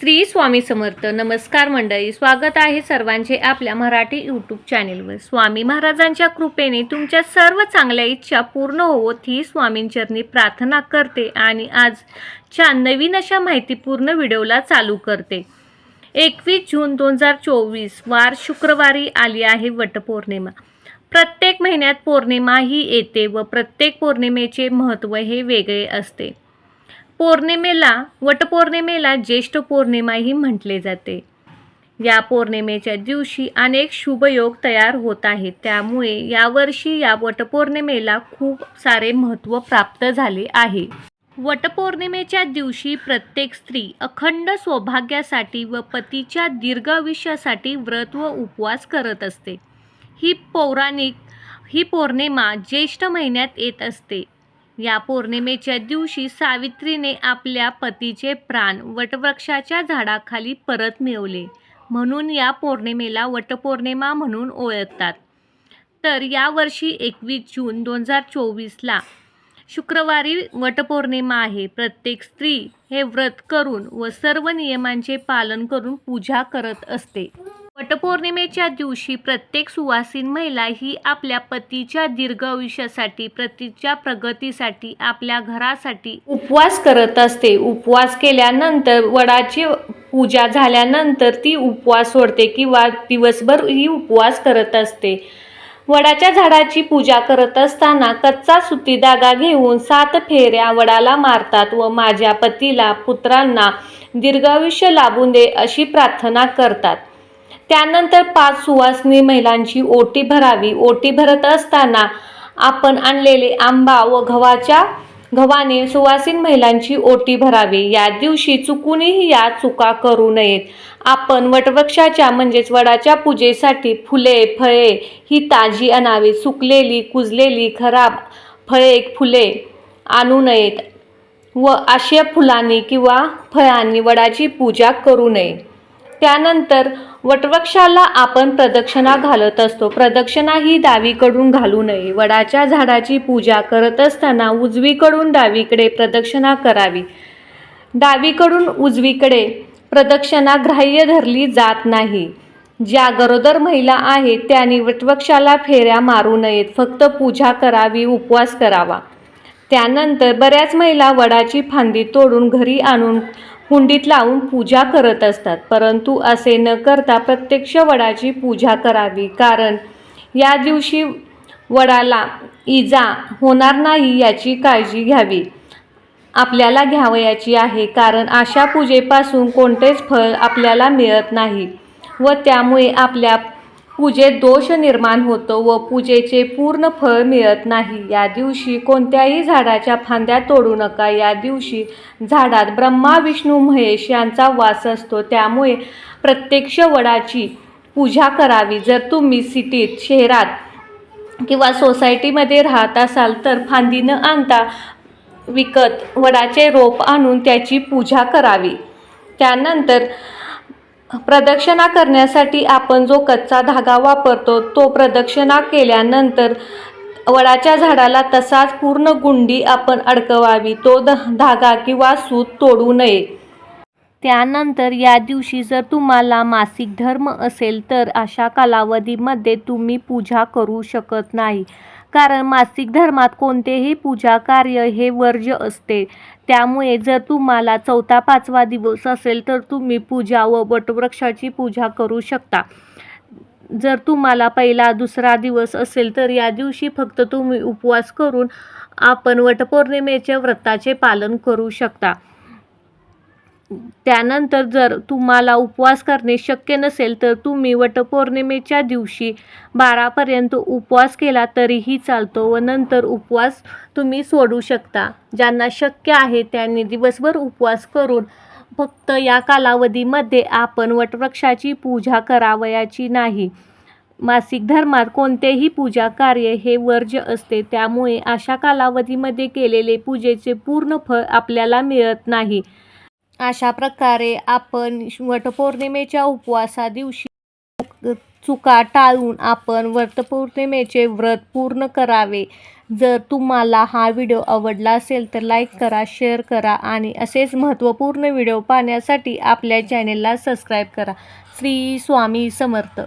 श्री स्वामी समर्थ नमस्कार मंडळी स्वागत आहे सर्वांचे आपल्या मराठी यूट्यूब चॅनेलवर स्वामी महाराजांच्या कृपेने तुमच्या सर्व चांगल्या इच्छा पूर्ण होवोत ही स्वामींचरणी प्रार्थना करते आणि आजच्या नवीन अशा माहितीपूर्ण व्हिडिओला चालू करते. एकवीस जून दोन हजार चोवीस वार शुक्रवारी आली आहे वटपौर्णिमा. प्रत्येक महिन्यात पौर्णिमा ही येते व प्रत्येक पौर्णिमेचे महत्त्व हे वेगळे असते. पौर्णिमेला वटपौर्णिमेला ज्येष्ठ पौर्णिमाही म्हटले जाते. या पौर्णिमेच्या दिवशी अनेक शुभयोग तयार होत आहेत. त्यामुळे यावर्षी या वटपौर्णिमेला खूप सारे महत्त्व प्राप्त झाले आहे. वटपौर्णिमेच्या दिवशी प्रत्येक स्त्री अखंड सौभाग्यासाठी व पतीच्या दीर्घायुष्यासाठी व्रत व उपवास करत असते. ही पौराणिक ही पौर्णिमा ज्येष्ठ महिन्यात येत असते. या पौर्णिमेच्या दिवशी सावित्रीने आपल्या पतीचे प्राण वटवृक्षाच्या झाडाखाली परत मिळवले. म्हणून या पौर्णिमेला वटपौर्णिमा म्हणून ओळखतात. तर यावर्षी एकवीस जून दोन हजार चोवीसला शुक्रवारी वटपौर्णिमा आहे. प्रत्येक स्त्री हे व्रत करून व सर्व नियमांचे पालन करून पूजा करत असते. वटपौर्णिमेच्या दिवशी प्रत्येक सुवासीन महिला ही आपल्या पतीच्या दीर्घ आयुष्यासाठी पतीच्या प्रगतीसाठी आपल्या घरासाठी उपवास करत असते. उपवास केल्यानंतर वडाची पूजा झाल्यानंतर ती उपवास सोडते किंवा दिवसभर ही उपवास करत असते. वडाच्या झाडाची पूजा करत असताना कच्चा सुती धागा घेऊन सात फेऱ्या वडाला मारतात व माझ्या पतीला पुत्रांना दीर्घायुष्य लाभून दे अशी प्रार्थना करतात. त्यानंतर पाच सुवासनी महिलांची ओटी भरावी. ओटी भरत असताना आपण आणलेले आंबा व गव्हाच्या गव्हाने सुवासीन महिलांची ओटी भरावी. या दिवशी चुकूनही या चुका करू नयेत. आपण वटवृक्षाच्या म्हणजेच वडाच्या पूजेसाठी फुले फळे ही ताजी आणावी. सुकलेली कुजलेली खराब फळे फुले आणू नयेत व अशा फुलांनी किंवा फळांनी वडाची पूजा करू नये. त्यानंतर वटवृक्षाला आपण प्रदक्षिणा घालत असतो. प्रदक्षिणा ही डावीकडून घालू नये. वडाच्या झाडाची पूजा करत असताना उजवीकडून डावीकडे प्रदक्षिणा करावी. डावीकडून उजवीकडे प्रदक्षिणा ग्राह्य धरली जात नाही. ज्या गरोदर महिला आहेत त्यांनी वटवृक्षाला फेऱ्या मारू नयेत. फक्त पूजा करावी उपवास करावा. त्यानंतर बऱ्याच महिला वडाची फांदी तोडून घरी आणून कुंडीत लावून पूजा करत असतात. परंतु असे न करता प्रत्यक्ष वडाची पूजा करावी. कारण या दिवशी वडाला इजा होणार नाही याची काळजी घ्यावी. आपल्याला घ्यावयाची आहे. कारण अशा पूजेपासून कोणतेच फळ आपल्याला मिळत नाही व त्यामुळे आपल्या पूजेत दोष निर्माण होतो व पूजेचे पूर्ण फळ मिळत नाही. या दिवशी कोणत्याही झाडाच्या फांद्या तोडू नका. या दिवशी झाडात ब्रह्मा विष्णू महेश यांचा वास असतो. त्यामुळे प्रत्यक्ष वडाची पूजा करावी. जर तुम्ही सिटीत शहरात किंवा सोसायटीमध्ये राहत असाल तर फांदी न आणता विकत वडाचे रोप आणून त्याची पूजा करावी. त्यानंतर प्रदक्षिणा करण्यासाठी आपण जो कच्चा धागा वापरतो तो प्रदक्षिणा केल्यानंतर वडाच्या झाडाला तसाच पूर्ण गुंडी आपण अडकवावी. तो ध धागा किंवा सूत तोडू नये. त्यानंतर या दिवशी जर तुम्हाला मासिक धर्म असेल तर अशा कालावधीमध्ये तुम्ही पूजा करू शकत नाही. कारण मासिक धर्मात कोणतेही पूजा कार्य हे वर्ज्य असते. त्यामुळे जर तुम्हाला चौथा पाचवा दिवस असेल तर तुम्ही पूजा व वटवृक्षाची पूजा करू शकता. जर तुम्हाला पहिला दुसरा दिवस असेल तर या दिवशी फक्त तुम्ही उपवास करून आपण वटपौर्णिमेच्या व्रताचे पालन करू शकता. त्यानंतर जर तुम्हाला उपवास करणे शक्य नसेल तर तुम्ही वटपौर्णिमेच्या दिवशी बारापर्यंत उपवास केला तरीही चालतो व नंतर उपवास तुम्ही सोडू शकता. ज्यांना शक्य आहे त्यांनी दिवसभर उपवास करून फक्त या कालावधीमध्ये आपण वटवृक्षाची पूजा करावयाची नाही. मासिक धर्मात कोणतेही पूजा कार्य हे वर्ज्य असते. त्यामुळे अशा कालावधीमध्ये केलेले पूजेचे पूर्ण फळ आपल्याला मिळत नाही. अशा प्रकारे आपण वटपौर्णिमेच्या उपवासा दिवशी चुका टाळून आपण वटपौर्णिमेचे व्रत पूर्ण करावे. जर तुम्हाला हा व्हिडिओ आवडला असेल तर लाईक करा शेअर करा आणि असेच महत्त्वपूर्ण व्हिडिओ पाहण्यासाठी आपल्या चॅनेलला सबस्क्राईब करा. श्री स्वामी समर्थ.